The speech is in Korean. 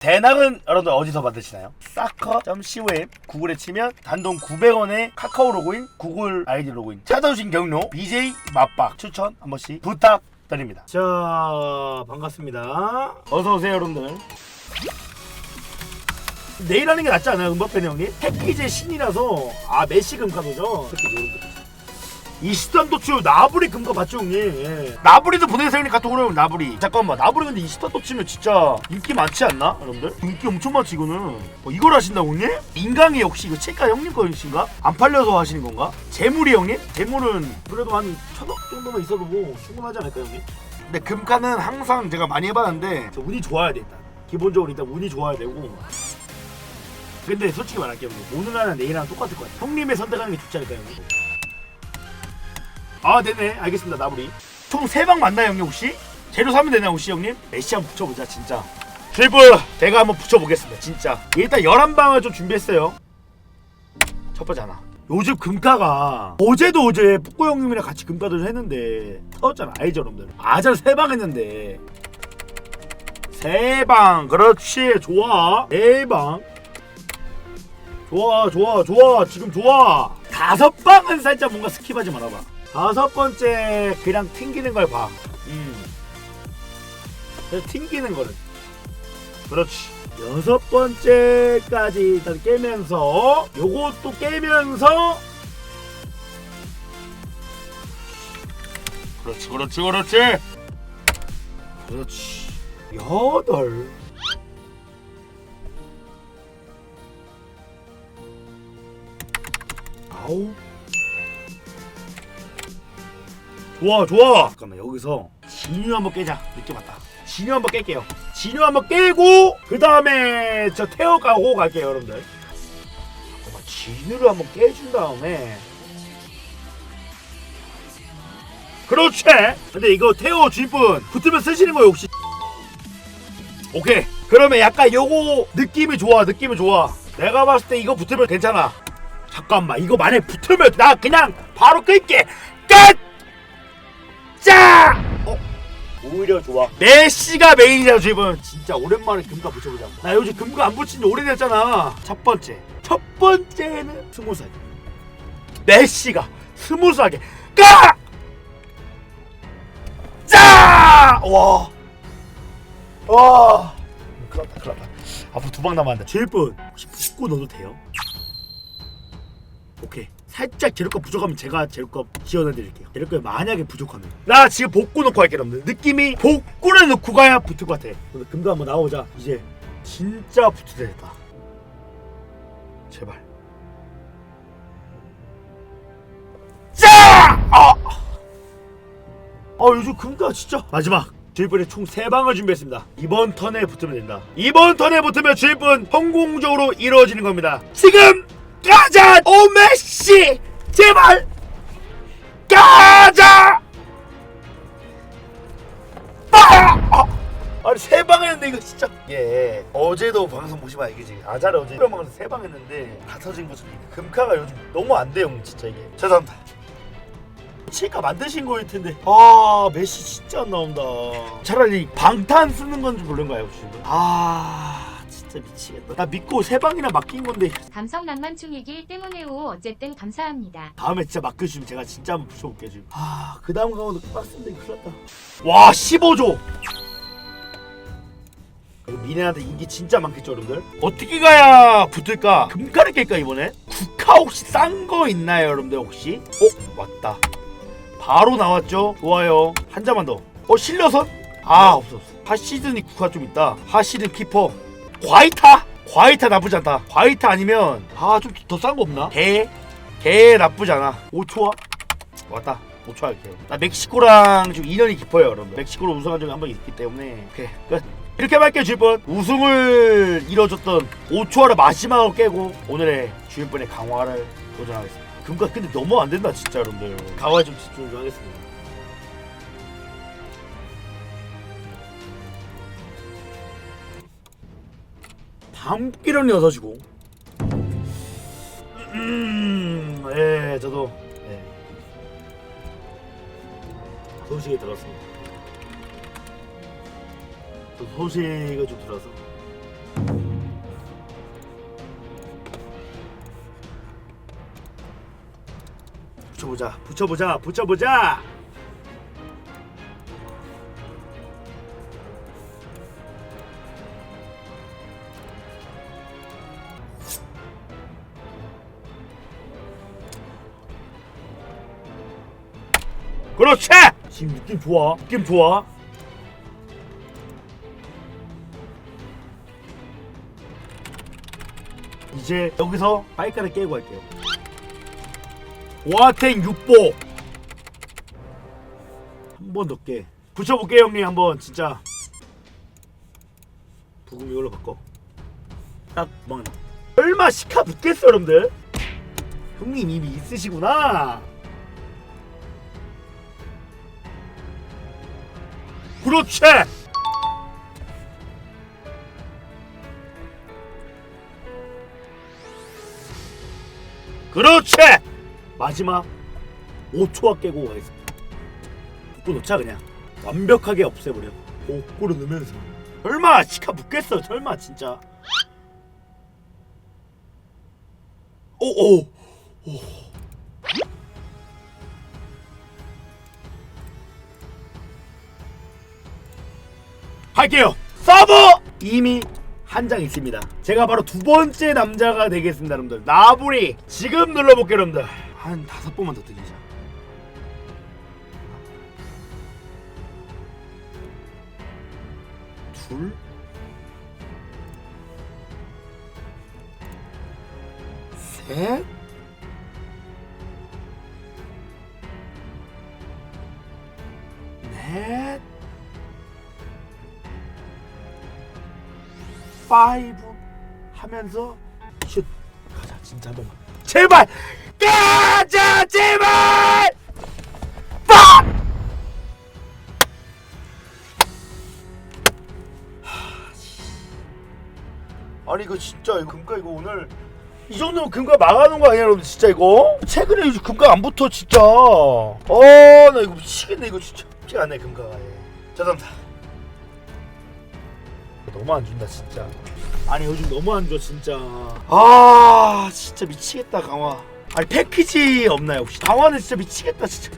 대낙은 여러분들 어디서 받으시나요? 사커.com 구글에 치면 단돈 900원에 카카오 로그인, 구글 아이디 로그인 찾아오신 경로 BJ 맛박 추천 한 번씩 부탁드립니다. 자 반갑습니다. 어서 오세요 여러분들. 내일 하는 게 낫지 않아요, 은바페 형님? 패키지의 신이라서 아 메시 금카도죠. 패키지 여러분들. 이시탄 도츠 나브리 금가 봤죠 형님 예. 형님 카톡으로 하면 나브리 잠깐만 나브리 근데 이시탄 도츠면 진짜 인기 많지 않나 여러분들? 인기 엄청 많지 이거는 어, 이걸 하신다고 형님? 인강이 혹시 이거 책가 형님 거이신가? 안 팔려서 하시는 건가? 재물이 형님? 재물은 그래도 한 천억 정도만 있어도 뭐 충분하지 않을까요 형님? 근데 금카는 항상 제가 많이 해봤는데 저 운이 좋아야 돼 일단 기본적으로 일단 운이 좋아야 되고 근데 솔직히 말할게요 오늘 하나 내일 하나 똑같을 것 같아요 형님의 선택하는 게 좋지 않을까요 형님? 아 네네. 알겠습니다. 나부리. 총 3방 맞나요 형님 혹시? 재료 사면 되나요 혹시 형님? 메시 한번 붙여보자 진짜. 쉐프 제가 한번 붙여보겠습니다 진짜. 일단 11방을 좀 준비했어요. 첫 번째 하나. 요즘 금가가 어제도 어제 뿌꾸 형님이랑 같이 금가도 했는데 터졌잖아 알죠 여러분들? 아잘 3방 했는데. 3방. 그렇지. 좋아. 4방. 좋아 좋아 좋아. 지금 좋아. 다섯 방은 살짝 뭔가 스킵하지 말아봐 다섯 번째 그냥 튕기는 걸 봐. 음. 그래서 튕기는 거를. 그렇지. 여섯 번째까지 일단 깨면서 요것도 깨면서 그렇지 그렇지 그렇지 그렇지 여덟 아홉 좋아 좋아. 잠깐만 여기서 진유 한번 깨자. 느낌 왔다. 진유 한번 깰게요. 진유 한번 깨고 그 다음에 저 태워 가고 갈게요 여러분들. 잠깐만 진유를 한번 깨준 다음에. 그렇지! 근데 이거 태워 주인분 붙으면 쓰시는 거예요 혹시? 오케이. 그러면 약간 요거 느낌이 좋아 느낌이 좋아. 내가 봤을 때 이거 붙으면 괜찮아. 잠깐만 이거 만약에 붙으면 나 그냥 바로 끌게. 끝 짜! 어? 오히려 좋아. 메시가 메인이야 지금. 진짜 오랜만에 금가 붙여보자. 나 요즘 금가 안 붙인 지 오래됐잖아. 첫 번째. 첫 번째는 스무스하게. 메시가 스무스하게. 까! 짜! 와. 와. 큰일 났다, 큰일 났다. 앞으로 두 방 남았는데. 제일분 혹시 99 넣어도 돼요? 오케이. 살짝 재료값 부족하면 제가 재료값 지원해 드릴게요. 재료값 만약에 부족하면 나 지금 복구 넣고 할게 여러분들. 느낌이 복구를 넣고 가야 붙을 것 같아. 오늘 금도 한번 나오자. 이제 진짜 됐다. 제발. 짜! 아! 아 요즘 금가 진짜 마지막. 주일분에 총 3방을 준비했습니다. 이번 턴에 붙으면 된다. 이번 턴에 붙으면 주일분 성공적으로 이루어지는 겁니다. 지금 가자! 오 메시! 제발! 가자! 빠! 아! 아니 세 방 했는데 이거 진짜 예 어제도 방송 보시면 알겠지 아자를 어제 방에서 세 방 했는데 다 터진 거죠 금카가 요즘 너무 안 돼요 진짜 이게 죄송합니다 칠까 만드신 거일 텐데 아 메시 진짜 안 나온다 차라리 방탄 쓰는 건지 모르는가요 지금 아 진짜 미치겠다. 나 믿고 세 방이나 맡긴 건데. 감성 낭만 충이길 때문에 오 어쨌든 감사합니다. 다음에 진짜 맡겨주시면 제가 진짜 한번 붙여볼게요 지금. 아 그 다음 강원도 빡센데 큰일 났다. 와 15조! 그리고 미네한테 인기 진짜 많겠죠 여러분들? 어떻게 가야 붙을까? 금카를 깰까 이번에? 국카 혹시 싼 거 있나요 여러분들 혹시? 어 왔다. 바로 나왔죠? 좋아요. 한 자만 더 어 실려선? 아 없어 없어. 하시드니 국카 좀 있다. 하시드 키퍼 과이타? 과이타 나쁘지 않다. 과이타 아니면 아 좀 더 싼 거 없나? 개? 개 나쁘지 않아. 5초와? 왔다. 5초 할게요. 나 멕시코랑 좀 인연이 깊어요 여러분 멕시코로 우승한 적이 한 번 있기 때문에. 오케이 끝. 이렇게 할게요 주인분 우승을 이뤄줬던 5초와를 마지막으로 깨고 오늘의 주인분의 강화를 도전하겠습니다. 금가 근데 너무 안 된다 진짜 여러분들. 강화에 좀 집중 좀 하겠습니다 방귀라는 여자지고. 음, 예, 저도 예. 소식이 들었습니다. 또 소식을 좀 들어서. 붙여보자, 붙여보자, 붙여보자. 그렇지! 지금 느낌 좋아. 느낌 좋아. 이제 여기서 바이카를 깨고 할게요. 와탱 6보. 한 번 더 깨. 붙여볼게요 형님. 한번 진짜. 부금 이걸로 바꿔. 딱 도망 설마 시카 붙겠어 여러분들? 형님 이미 있으시구나 그렇지 그렇지 마지막 5초와 깨고 가겠습니다. 붙고 놓자 그냥 완벽하게 없애버려. 복구로 넣으면서 설마 시카 붙겠어 설마 진짜. 오오 오. 할게요. 서브 이미 한 장 있습니다. 제가 바로 두 번째 남자가 되겠습니다, 여러분들. 나부리 지금 눌러볼게요, 여러분들. 한 다섯 번만 더 들리자. 둘, 셋, 파이브 하면서 슛. 가자 진짜 한 번만. 제발! 가자 제발! 빡. 아니 이거 진짜 이거 금가 이거 오늘 이 정도면 금가 망하는 거 아니야 여러분? 진짜 이거? 최근에 금가 안 붙어 진짜. 어 나 이거 미치겠네. 이거 진짜 쉽지가 않네 금가가. 예. 죄송합니다 너무 안 준다 진짜. 아니 요즘 너무 안 줘 진짜. 아 진짜 미치겠다 강화. 아니 패키지 없나요 혹시? 강화는 진짜 미치겠다 진짜